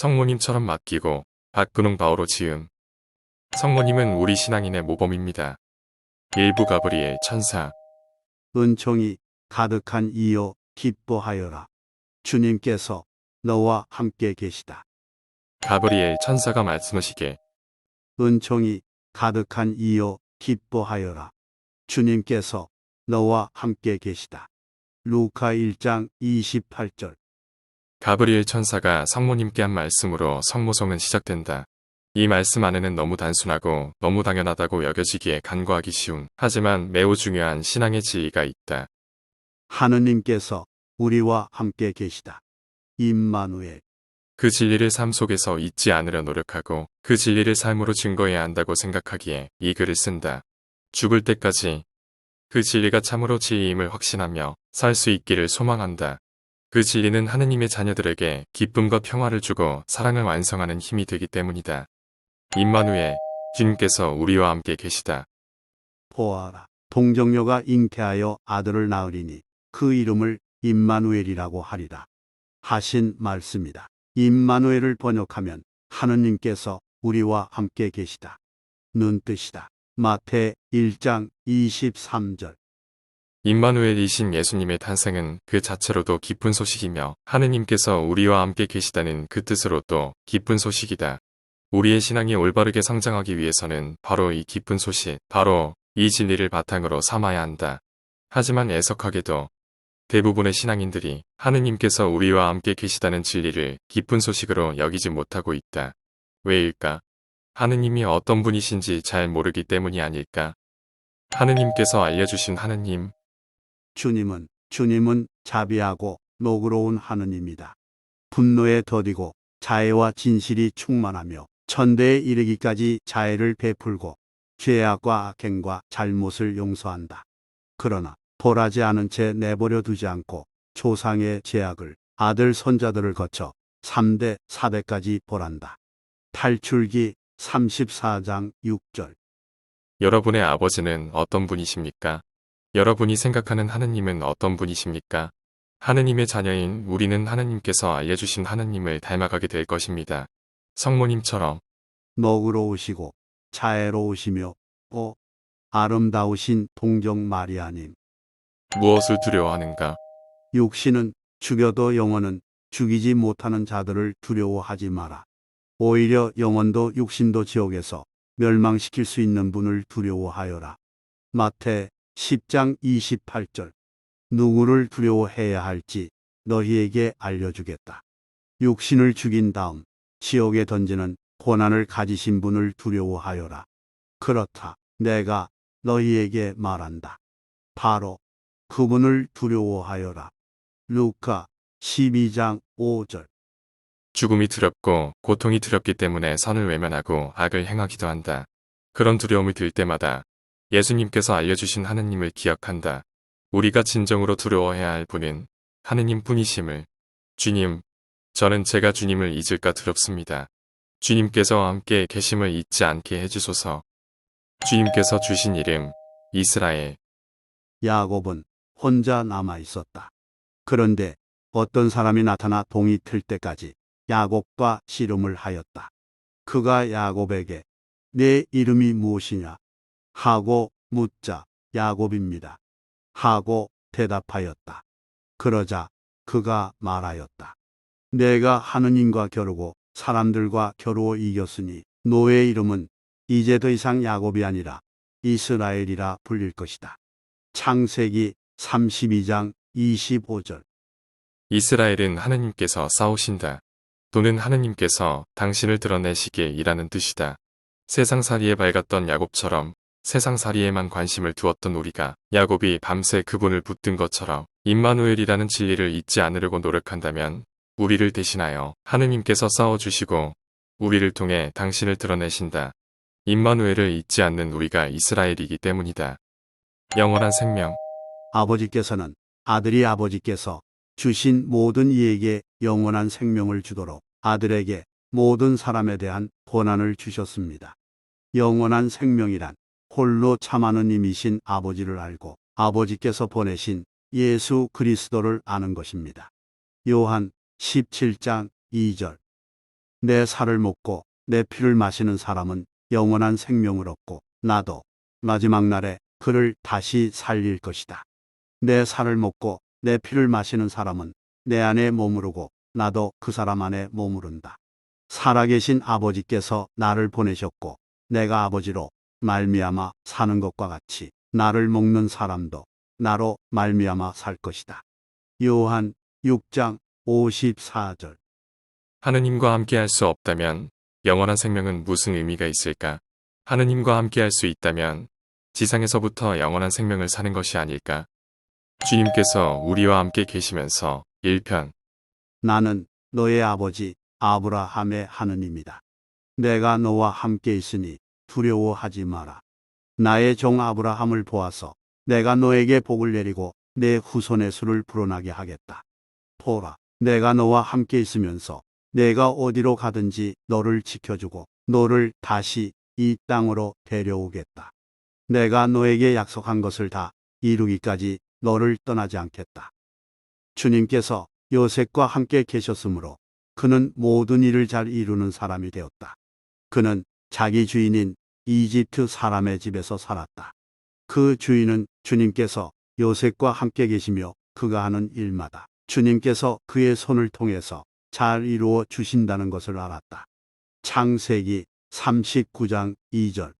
성모님처럼 맡기고 박근홍 바오로 지음. 성모님은 우리 신앙인의 모범입니다. 일부 가브리엘 천사. 은총이 가득한 이요 기뻐하여라. 주님께서 너와 함께 계시다. 가브리엘 천사가 말씀하시길 은총이 가득한 이요 기뻐하여라. 주님께서 너와 함께 계시다. 루카 1장 28절 가브리엘 천사가 성모님께 한 말씀으로 성모성은 시작된다. 이 말씀 안에는 너무 단순하고 너무 당연하다고 여겨지기에 간과하기 쉬운 하지만 매우 중요한 신앙의 지위가 있다. 하느님께서 우리와 함께 계시다. 임마누엘 그 진리를 삶 속에서 잊지 않으려 노력하고 그 진리를 삶으로 증거해야 한다고 생각하기에 이 글을 쓴다. 죽을 때까지 그 진리가 참으로 진리임을 확신하며 살 수 있기를 소망한다. 그 진리는 하느님의 자녀들에게 기쁨과 평화를 주고 사랑을 완성하는 힘이 되기 때문이다. 임마누엘, 주님께서 우리와 함께 계시다. 보아라. 동정녀가 잉태하여 아들을 낳으리니 그 이름을 임마누엘이라고 하리라. 하신 말씀이다. 임마누엘을 번역하면 하느님께서 우리와 함께 계시다. 눈뜻이다. 마태 1장 23절. 임마누엘이신 예수님의 탄생은 그 자체로도 기쁜 소식이며 하느님께서 우리와 함께 계시다는 그 뜻으로도 기쁜 소식이다. 우리의 신앙이 올바르게 성장하기 위해서는 바로 이 기쁜 소식, 바로 이 진리를 바탕으로 삼아야 한다. 하지만 애석하게도 대부분의 신앙인들이 하느님께서 우리와 함께 계시다는 진리를 기쁜 소식으로 여기지 못하고 있다. 왜일까? 하느님이 어떤 분이신지 잘 모르기 때문이 아닐까? 하느님께서 알려주신 하느님, 주님은 주님은 자비하고 노그러운 하느님이다. 분노에 더디고 자애와 진실이 충만하며 천대에 이르기까지 자애를 베풀고 죄악과 악행과 잘못을 용서한다. 그러나 벌하지 않은 채 내버려 두지 않고 조상의 죄악을 아들 손자들을 거쳐 3대 4대까지 벌한다. 탈출기 34장 6절 여러분의 아버지는 어떤 분이십니까? 여러분이 생각하는 하느님은 어떤 분이십니까? 하느님의 자녀인 우리는 하느님께서 알려주신 하느님을 닮아가게 될 것입니다. 성모님처럼 너그러우시고 자애로우시며 어 아름다우신 동정 마리아님 무엇을 두려워하는가? 육신은 죽여도 영혼은 죽이지 못하는 자들을 두려워하지 마라. 오히려 영혼도 육신도 지옥에서 멸망시킬 수 있는 분을 두려워하여라. 마태 10장 28절 누구를 두려워해야 할지 너희에게 알려주겠다. 육신을 죽인 다음 지옥에 던지는 고난을 가지신 분을 두려워하여라. 그렇다. 내가 너희에게 말한다. 바로 그분을 두려워하여라. 루카 12장 5절 죽음이 두렵고 고통이 두렵기 때문에 선을 외면하고 악을 행하기도 한다. 그런 두려움이 들 때마다 예수님께서 알려주신 하느님을 기억한다. 우리가 진정으로 두려워해야 할 분은 하느님 뿐이심을. 주님, 저는 제가 주님을 잊을까 두렵습니다. 주님께서 함께 계심을 잊지 않게 해주소서. 주님께서 주신 이름, 이스라엘. 야곱은 혼자 남아 있었다. 그런데 어떤 사람이 나타나 동이 틀 때까지 야곱과 씨름을 하였다. 그가 야곱에게 내 이름이 무엇이냐 하고 묻자 야곱입니다. 하고 대답하였다. 그러자 그가 말하였다. 내가 하느님과 겨루고 사람들과 겨루어 이겼으니 노의 이름은 이제 더 이상 야곱이 아니라 이스라엘이라 불릴 것이다. 창세기 32장 25절 이스라엘은 하느님께서 싸우신다. 또는 하느님께서 당신을 드러내시기에 일하는 뜻이다. 세상 살이에 밝았던 야곱처럼 세상살이에만 관심을 두었던 우리가 야곱이 밤새 그분을 붙든 것처럼 임마누엘이라는 진리를 잊지 않으려고 노력한다면 우리를 대신하여 하느님께서 싸워주시고 우리를 통해 당신을 드러내신다. 임마누엘을 잊지 않는 우리가 이스라엘이기 때문이다. 영원한 생명, 아버지께서는 아들이 아버지께서 주신 모든 이에게 영원한 생명을 주도록 아들에게 모든 사람에 대한 권한을 주셨습니다. 영원한 생명이란 홀로 참하는 님이신 아버지를 알고 아버지께서 보내신 예수 그리스도를 아는 것입니다. 요한 17장 2절 내 살을 먹고 내 피를 마시는 사람은 영원한 생명을 얻고 나도 마지막 날에 그를 다시 살릴 것이다. 내 살을 먹고 내 피를 마시는 사람은 내 안에 머무르고 나도 그 사람 안에 머무른다. 살아계신 아버지께서 나를 보내셨고 내가 아버지로 말미암아 사는 것과 같이 나를 먹는 사람도 나로 말미암아 살 것이다. 요한 6장 54절 하느님과 함께할 수 없다면 영원한 생명은 무슨 의미가 있을까? 하느님과 함께할 수 있다면 지상에서부터 영원한 생명을 사는 것이 아닐까? 주님께서 우리와 함께 계시면서 1편 나는 너의 아버지 아브라함의 하느님이다. 내가 너와 함께 있으니 두려워하지 마라. 나의 종 아브라함을 보아서 내가 너에게 복을 내리고 내 후손의 수를 불어나게 하겠다. 보라, 내가 너와 함께 있으면서 내가 어디로 가든지 너를 지켜주고 너를 다시 이 땅으로 데려오겠다. 내가 너에게 약속한 것을 다 이루기까지 너를 떠나지 않겠다. 주님께서 요셉과 함께 계셨으므로 그는 모든 일을 잘 이루는 사람이 되었다. 그는 자기 주인인 이집트 사람의 집에서 살았다. 그 주인은 주님께서 요셉과 함께 계시며 그가 하는 일마다 주님께서 그의 손을 통해서 잘 이루어 주신다는 것을 알았다. 창세기 39장 2절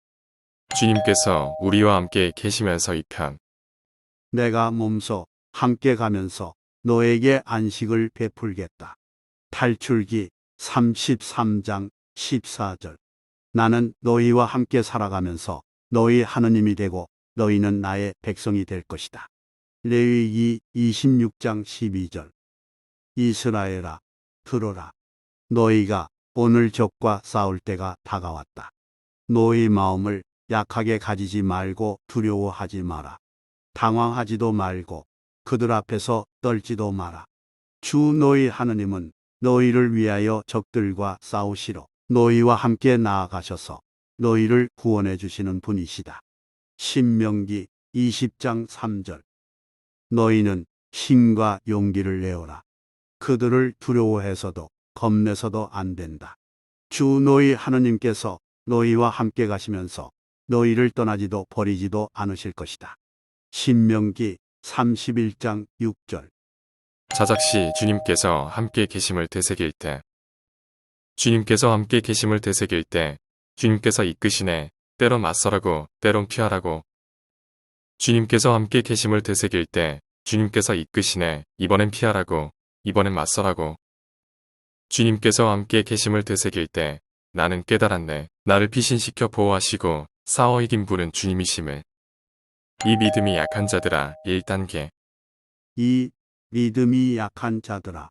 주님께서 우리와 함께 계시면서 2편 내가 몸소 함께 가면서 너에게 안식을 베풀겠다. 탈출기 33장 14절 나는 너희와 함께 살아가면서 너희 하느님이 되고 너희는 나의 백성이 될 것이다. 레위기 26장 12절 이스라엘아 들어라 너희가 오늘 적과 싸울 때가 다가왔다. 너희 마음을 약하게 가지지 말고 두려워하지 마라. 당황하지도 말고 그들 앞에서 떨지도 마라. 주 너희 하느님은 너희를 위하여 적들과 싸우시러 너희와 함께 나아가셔서 너희를 구원해 주시는 분이시다. 신명기 20장 3절 너희는 힘과 용기를 내어라. 그들을 두려워해서도 겁내서도 안 된다. 주 너희 하느님께서 너희와 함께 가시면서 너희를 떠나지도 버리지도 않으실 것이다. 신명기 31장 6절 자작시 주님께서 함께 계심을 되새길 때 주님께서 함께 계심을 되새길 때 주님께서 이끄시네. 때론 맞서라고 때론 피하라고. 주님께서 함께 계심을 되새길 때 주님께서 이끄시네. 이번엔 피하라고 이번엔 맞서라고. 주님께서 함께 계심을 되새길 때 나는 깨달았네. 나를 피신시켜 보호하시고 싸워 이긴 분은 주님이심을. 이 믿음이 약한 자들아 1단계. 이 믿음이 약한 자들아.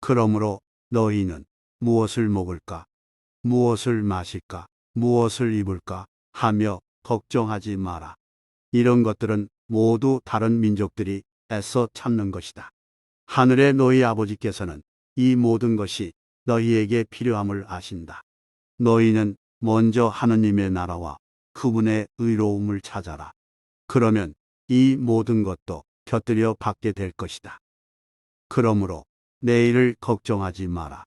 그러므로 너희는 무엇을 먹을까? 무엇을 마실까? 무엇을 입을까? 하며 걱정하지 마라. 이런 것들은 모두 다른 민족들이 애써 찾는 것이다. 하늘의 너희 아버지께서는 이 모든 것이 너희에게 필요함을 아신다. 너희는 먼저 하느님의 나라와 그분의 의로움을 찾아라. 그러면 이 모든 것도 곁들여 받게 될 것이다. 그러므로 내일을 걱정하지 마라.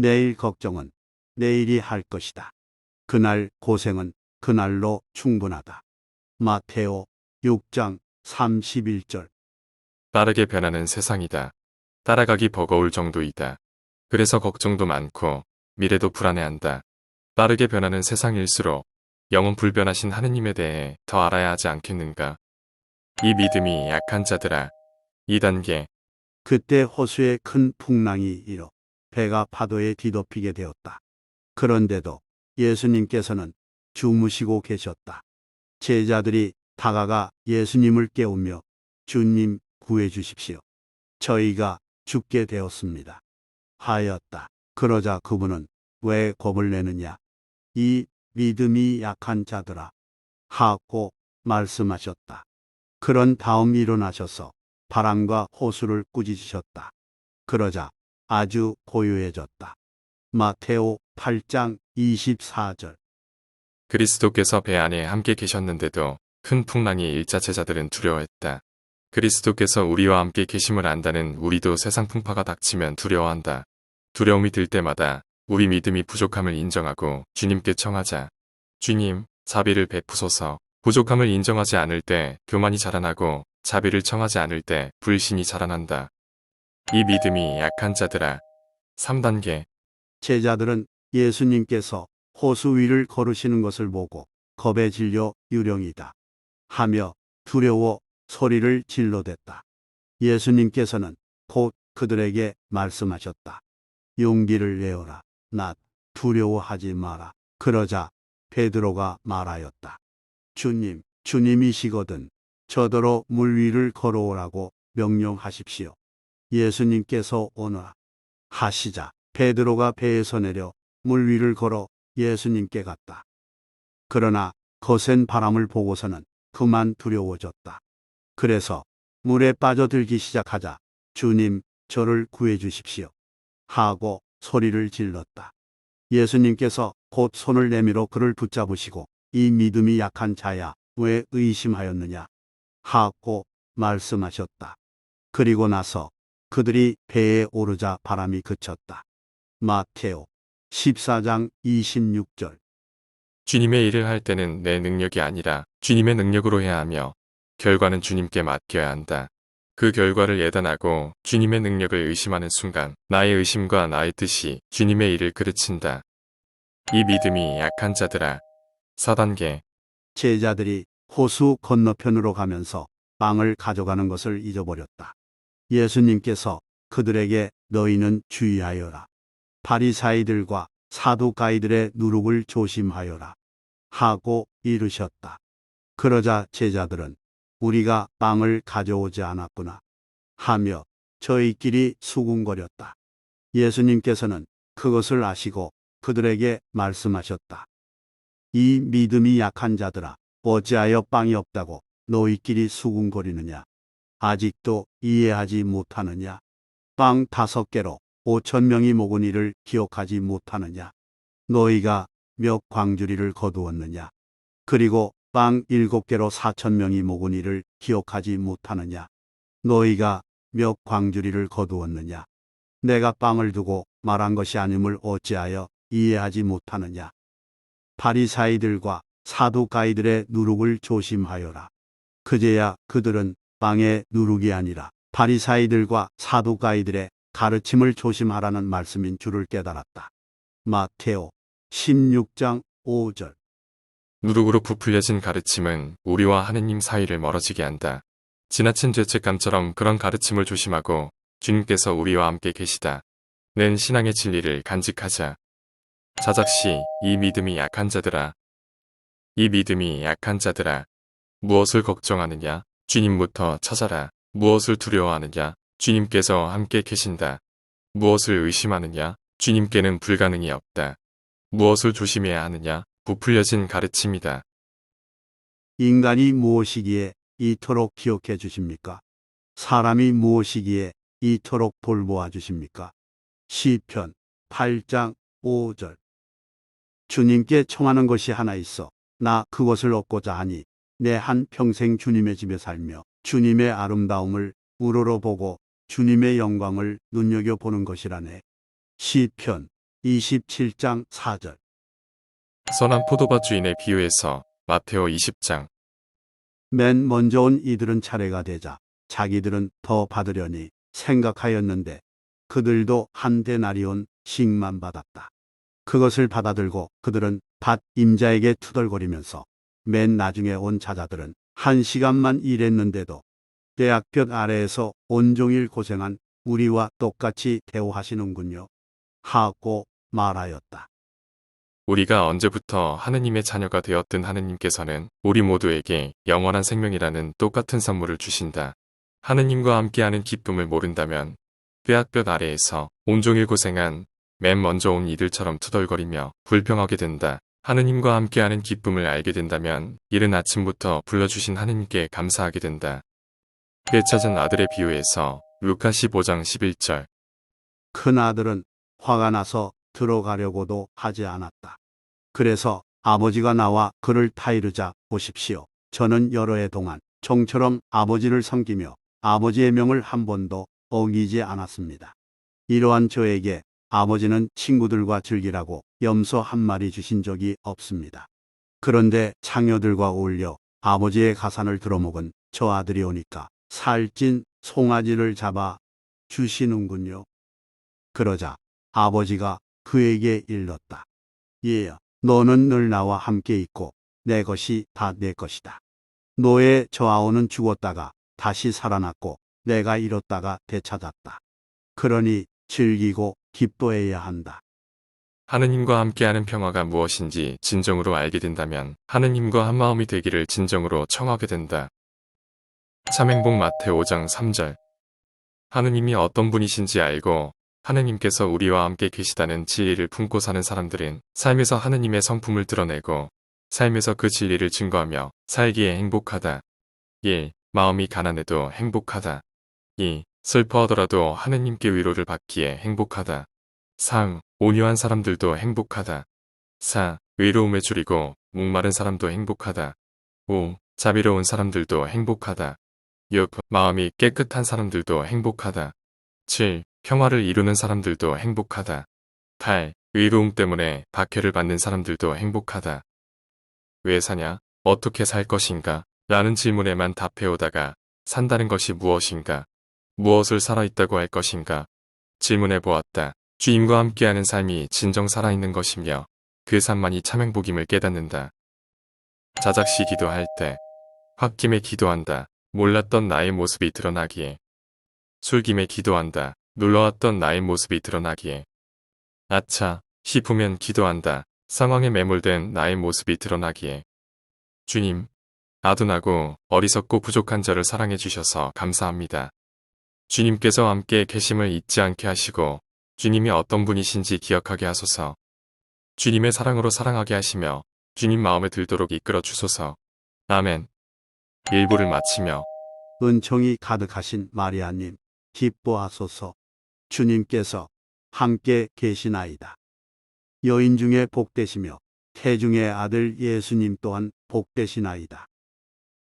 내일 걱정은 내일이 할 것이다. 그날 고생은 그날로 충분하다. 마테오 6장 31절 빠르게 변하는 세상이다. 따라가기 버거울 정도이다. 그래서 걱정도 많고 미래도 불안해한다. 빠르게 변하는 세상일수록 영원 불변하신 하느님에 대해 더 알아야 하지 않겠는가. 이 믿음이 약한 자들아. 2단계 그때 호수에 큰 풍랑이 일어 배가 파도에 뒤덮이게 되었다. 그런데도 예수님께서는 주무시고 계셨다. 제자들이 다가가 예수님을 깨우며 주님 구해 주십시오. 저희가 죽게 되었습니다. 하였다. 그러자 그분은 왜 겁을 내느냐? 이 믿음이 약한 자들아. 하고 말씀하셨다. 그런 다음 일어나셔서 바람과 호수를 꾸짖으셨다. 그러자 아주 고요해졌다. 마테오 8장 24절 그리스도께서 배 안에 함께 계셨는데도 큰 풍랑이 일자 제자들은 두려워했다. 그리스도께서 우리와 함께 계심을 안다는 우리도 세상 풍파가 닥치면 두려워한다. 두려움이 들 때마다 우리 믿음이 부족함을 인정하고 주님께 청하자. 주님, 자비를 베푸소서. 부족함을 인정하지 않을 때 교만이 자라나고 자비를 청하지 않을 때 불신이 자라난다. 이 믿음이 약한 자들아. 3단계. 제자들은 예수님께서 호수 위를 걸으시는 것을 보고 겁에 질려 유령이다 하며 두려워 소리를 질러댔다. 예수님께서는 곧 그들에게 말씀하셨다. 용기를 내어라. 나 두려워하지 마라. 그러자 베드로가 말하였다. 주님, 주님이시거든 저더러 물 위를 걸어오라고 명령하십시오. 예수님께서 오너라. 하시자 베드로가 배에서 내려 물 위를 걸어 예수님께 갔다. 그러나 거센 바람을 보고서는 그만 두려워졌다. 그래서 물에 빠져들기 시작하자 주님 저를 구해 주십시오. 하고 소리를 질렀다. 예수님께서 곧 손을 내밀어 그를 붙잡으시고 이 믿음이 약한 자야 왜 의심하였느냐 하고 말씀하셨다. 그리고 나서 그들이 배에 오르자 바람이 그쳤다. 마테오 14장 26절 주님의 일을 할 때는 내 능력이 아니라 주님의 능력으로 해야 하며 결과는 주님께 맡겨야 한다. 그 결과를 예단하고 주님의 능력을 의심하는 순간 나의 의심과 나의 뜻이 주님의 일을 그르친다. 이 믿음이 약한 자들아. 4단계. 제자들이 호수 건너편으로 가면서 빵을 가져가는 것을 잊어버렸다. 예수님께서 그들에게 너희는 주의하여라. 바리사이들과 사두가이들의 누룩을 조심하여라. 하고 이르셨다. 그러자 제자들은 우리가 빵을 가져오지 않았구나. 하며 저희끼리 수군거렸다. 예수님께서는 그것을 아시고 그들에게 말씀하셨다. 이 믿음이 약한 자들아, 어찌하여 빵이 없다고 너희끼리 수군거리느냐? 아직도 이해하지 못하느냐? 빵 다섯 개로 오천 명이 먹은 이를 기억하지 못하느냐? 너희가 몇 광주리를 거두었느냐? 그리고 빵 일곱 개로 사천 명이 먹은 이를 기억하지 못하느냐? 너희가 몇 광주리를 거두었느냐? 내가 빵을 두고 말한 것이 아님을 어찌하여 이해하지 못하느냐? 바리사이들과 사두가이들의 누룩을 조심하여라. 그제야 그들은 빵의 누룩이 아니라 바리사이들과 사두가이들의 가르침을 조심하라는 말씀인 줄을 깨달았다. 마테오 16장 5절 누룩으로 부풀려진 가르침은 우리와 하느님 사이를 멀어지게 한다. 지나친 죄책감처럼 그런 가르침을 조심하고 주님께서 우리와 함께 계시다. 는 신앙의 진리를 간직하자. 자작시 이 믿음이 약한 자들아. 이 믿음이 약한 자들아. 무엇을 걱정하느냐? 주님부터 찾아라. 무엇을 두려워하느냐? 주님께서 함께 계신다. 무엇을 의심하느냐? 주님께는 불가능이 없다. 무엇을 조심해야 하느냐? 부풀려진 가르침이다. 인간이 무엇이기에 이토록 기억해 주십니까? 사람이 무엇이기에 이토록 돌보아 주십니까? 시편 8장 5절 주님께 청하는 것이 하나 있어 나 그것을 얻고자 하니 내 한 평생 주님의 집에 살며 주님의 아름다움을 우러러 보고 주님의 영광을 눈여겨 보는 것이라네. 시편 27장 4절 선한 포도밭 주인의 비유에서 마테오 20장 맨 먼저 온 이들은 차례가 되자 자기들은 더 받으려니 생각하였는데 그들도 한 데나리온 씩만 받았다. 그것을 받아들고 그들은 밭 임자에게 투덜거리면서 맨 나중에 온 자자들은 한 시간만 일했는데도 대학볕 아래에서 온종일 고생한 우리와 똑같이 대우하시는군요. 하고 말하였다. 우리가 언제부터 하느님의 자녀가 되었든 하느님께서는 우리 모두에게 영원한 생명이라는 똑같은 선물을 주신다. 하느님과 함께하는 기쁨을 모른다면 뼈약볕 아래에서 온종일 고생한 맨 먼저 온 이들처럼 투덜거리며 불평하게 된다. 하느님과 함께하는 기쁨을 알게 된다면 이른 아침부터 불러주신 하느님께 감사하게 된다. 빼찾은 아들의 비유에서 루카 15장 11절 큰 아들은 화가 나서 들어가려고도 하지 않았다. 그래서 아버지가 나와 그를 타이르자 보십시오. 저는 여러 해 동안 종처럼 아버지를 섬기며 아버지의 명을 한 번도 어기지 않았습니다. 이러한 저에게 아버지는 친구들과 즐기라고 염소 한 마리 주신 적이 없습니다. 그런데 창녀들과 어울려 아버지의 가산을 들어먹은 저 아들이 오니까 살찐 송아지를 잡아 주시는군요. 그러자 아버지가 그에게 일렀다. 얘야, 너는 늘 나와 함께 있고 내 것이 다 내 것이다. 너의 저 아우는 죽었다가 다시 살아났고 내가 잃었다가 되찾았다. 그러니 즐기고 기뻐해야 한다. 하느님과 함께하는 평화가 무엇인지 진정으로 알게 된다면 하느님과 한마음이 되기를 진정으로 청하게 된다. 참행복 마태 5장 3절 하느님이 어떤 분이신지 알고 하느님께서 우리와 함께 계시다는 진리를 품고 사는 사람들은 삶에서 하느님의 성품을 드러내고 삶에서 그 진리를 증거하며 살기에 행복하다. 1. 마음이 가난해도 행복하다. 2. 슬퍼하더라도 하느님께 위로를 받기에 행복하다. 3. 온유한 사람들도 행복하다. 4. 외로움에 줄이고 목마른 사람도 행복하다. 5. 자비로운 사람들도 행복하다. 6. 마음이 깨끗한 사람들도 행복하다. 7. 평화를 이루는 사람들도 행복하다. 8. 의로움 때문에 박해를 받는 사람들도 행복하다. 왜 사냐? 어떻게 살 것인가? 라는 질문에만 답해오다가 산다는 것이 무엇인가? 무엇을 살아있다고 할 것인가? 질문해 보았다. 주님과 함께하는 삶이 진정 살아있는 것이며 그 삶만이 참 행복임을 깨닫는다. 자작시 기도할 때 홧김에 기도한다. 몰랐던 나의 모습이 드러나기에 술김에 기도한다. 놀러왔던 나의 모습이 드러나기에 아차 싶으면 기도한다. 상황에 매몰된 나의 모습이 드러나기에 주님 아둔하고 어리석고 부족한 저를 사랑해 주셔서 감사합니다. 주님께서 함께 계심을 잊지 않게 하시고 주님이 어떤 분이신지 기억하게 하소서. 주님의 사랑으로 사랑하게 하시며 주님 마음에 들도록 이끌어 주소서. 아멘. 일부를 마치며 은총이 가득하신 마리아님, 기뻐하소서. 주님께서 함께 계시나이다. 여인 중에 복되시며 태중의 아들 예수님 또한 복되시나이다.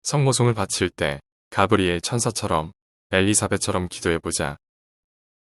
성모송을 바칠 때 가브리엘 천사처럼 엘리사벳처럼 기도해보자.